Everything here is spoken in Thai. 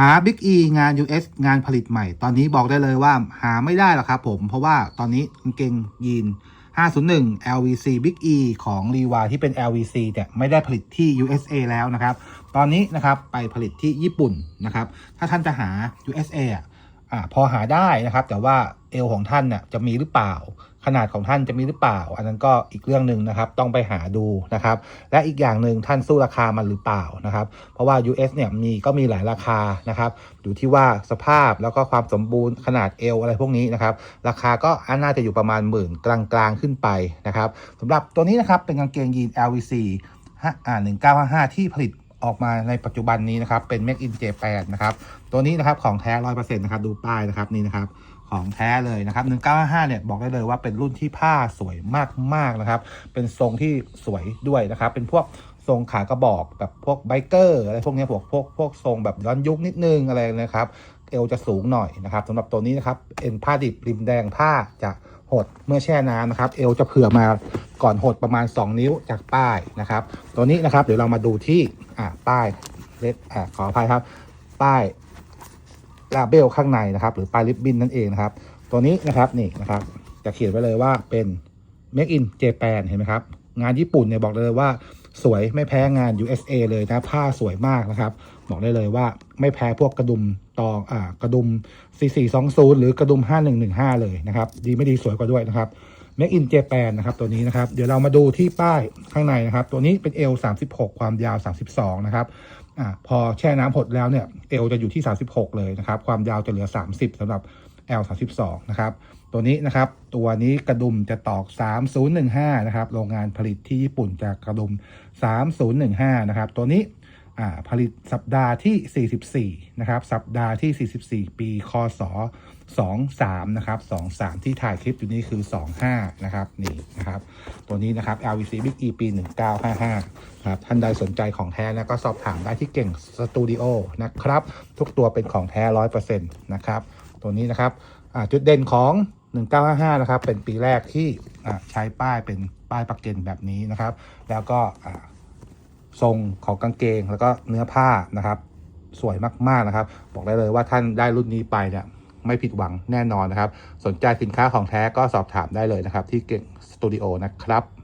หา Big E งาน US งานผลิตใหม่ ตอนนี้บอกได้เลยว่าหาไม่ได้หรอกครับผม เพราะว่าตอนนี้กางเกงยีน 501 LVC Big E ของ r e w a ที่เป็น LVC เนี่ยไม่ได้ผลิตที่ USA แล้วนะครับ ตอนนี้นะครับไปผลิตที่ญี่ปุ่นนะครับ ถ้าท่านจะหา USA อะพอหาได้นะครับ แต่ว่าเอวของท่านน่ยจะมีหรือเปล่า ขนาดของท่านจะมีหรือเปล่า อันนั้นก็อีกเรื่องหนึ่งนะครับต้องไปหาดูนะครับ และอีกอย่างหนึ่งท่านสู้ราคามันหรือเปล่านะครับ เพราะว่า US เนี่ยมีก็มีหลายราคานะครับอยู่ที่ว่าสภาพแล้วก็ความสมบูรณ์ขนาดเอวอะไรพวกนี้นะครับ ราคาก็น่าจะอยู่ประมาณหมื่นกลางๆขึ้นไปนะครับสำหรับตัวนี้นะครับเป็นกางเกงยีน LVC ห้าอ่า1955 ที่ผลิตออกมาในปัจจุบันนี้นะครับ เป็น Make in Japan นะครับ ตัวนี้นะครับของแท้ 100%นะครับ ดูป้ายนะครับนี่นะครับ ของแท้เลยนะครับ 1955 เนี่ย บอกได้เลยว่าเป็นรุ่นที่ผ้าสวยมากๆนะครับ เป็นทรงที่สวยด้วยนะครับ เป็นพวกทรงขากระบอกแบบพวกไบเกอร์อะไรพวกนี้พวกพวกพวกทรงแบบย้อนยุคนิดนึงอะไรนะครับ เอวจะสูงหน่อยนะครับสำหรับตัวนี้นะครับ เอ็นผ้าดิบริมแดงผ้าจะหดเมื่อแช่น้ำนะครับ เอวจะเผื่อมาก่อนหดประมาณ 2 นิ้วจากป้ายนะครับ ตัวนี้นะครับเดี๋ยวเรามาดูที่อ่าป้ายเล็ดอ่าขออภัยครับ ป้าย ลาเบลข้างในนะครับ หรือป้ายริบบิ้นนั่นเองนะครับ ตัวนี้นะครับนี่นะครับจะเขียนไว้เลยว่าเป็น Make in Japan เห็นไหมครับ งานญี่ปุ่นเนี่ยบอกเลยว่าสวยไม่แพ้งาน USA เลยนะ ผ้าสวยมากนะครับ บอกได้เลยว่าไม่แพ้พวกกระดุมตองอ่ากระดุม 4420 หรือกระดุม 5115 เลยนะครับ ดีไม่ดีสวยกว่าด้วยนะครับ Make in Japan นะครับ ตัวนี้นะครับ เดี๋ยวเรามาดูที่ป้ายข้างในนะครับ ตัวนี้เป็น L 36 ความยาว 32 นะครับ อ่าพอแช่น้ำหดแล้วเนี่ยเอลจะอยู่ที่ 36 เลยนะครับ ความยาวจะเหลือ 30สำหรับ L 32 นะครับ ตัวนี้นะครับ ตัวนี้กระดุมจะตอก 3015 นะครับ โรงงานผลิตที่ญี่ปุ่นจากกระดุม 3015 นะครับ ตัวนี้ ผลิตสัปดาห์ที่ 44 นะครับ สัปดาห์ที่ 44 ปีคศ23 นะครับ23 ที่ถ่ายคลิปอยู่นี่คือ 25 นะครับ นี่นะครับ ตัวนี้นะครับ LVC Big E ปี 1955 ครับ ท่านใดสนใจของแท้นะก็สอบถามได้ที่เก่งสตูดิโอนะครับ ทุกตัวเป็นของแท้ 100%นะครับ ตัวนี้นะครับจุดเด่นของ 1955 นะครับ เป็นปีแรกที่ใช้ป้ายเป็นป้ายปักเกนแบบนี้นะครับ แล้วก็ ทรงของกางเกง แล้วก็เนื้อผ้านะครับ สวยมากๆนะครับ บอกได้เลยว่าท่านได้รุ่นนี้ไปเนี่ยไม่ผิดหวังแน่นอนนะครับ สนใจสินค้าของแท้ก็สอบถามได้เลยนะครับ ที่เก่งสตูดิโอนะครับ